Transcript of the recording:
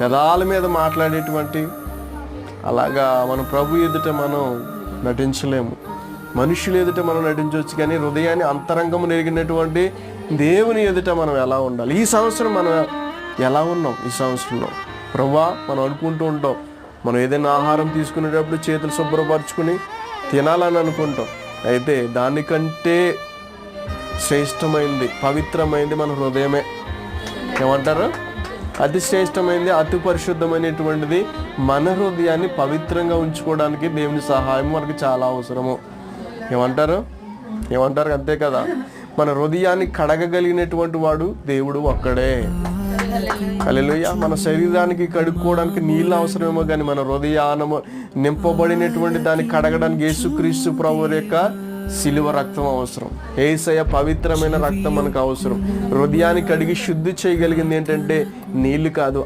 పెదాల మీద మాట్లాడేటువంటి అలాగా మన ప్రభు ఎదుట మనం నటించలేము. మనుషులు ఎదుట మనం నటించవచ్చు కానీ హృదయాన్ని అంతరంగము నెరిగినటువంటి దేవుని ఎదుట మనం ఎలా ఉండాలి? ఈ సంవత్సరం మనం ఎలా ఉన్నాం? ఈ సంవత్సరంలో ప్రభా మనం అనుకుంటూ ఉంటాం. మనం ఏదైనా ఆహారం తీసుకునేటప్పుడు చేతులు శుభ్రపరచుకుని తినాలని అనుకుంటాం. అయితే దానికంటే శ్రేష్టమైంది పవిత్రమైంది మన హృదయమే. ఏమంటారు? అతి శ్రేష్టమైనది అతి పరిశుద్ధమైనటువంటిది మన హృదయాన్ని పవిత్రంగా ఉంచుకోవడానికి దేవుని సహాయం మనకి చాలా అవసరము. ఏమంటారు? ఏమంటారు? అంతే కదా. మన హృదయాన్ని కడగగలిగినటువంటి వాడు దేవుడు ఒక్కడే. హల్లెలూయ. మన శరీరానికి కడుక్కోవడానికి నీళ్ళు అవసరమేమో కానీ మన హృదయానము నింపబడినటువంటి దాన్ని కడగడానికి యేసుక్రీస్తు ప్రభు యొక్క సిలువ రక్తం అవసరం. ఏసయ పవిత్రమైన రక్తం మనకు అవసరం. హృదయాన్ని కడిగి శుద్ధి చేయగలిగింది ఏంటంటే నీళ్ళు కాదు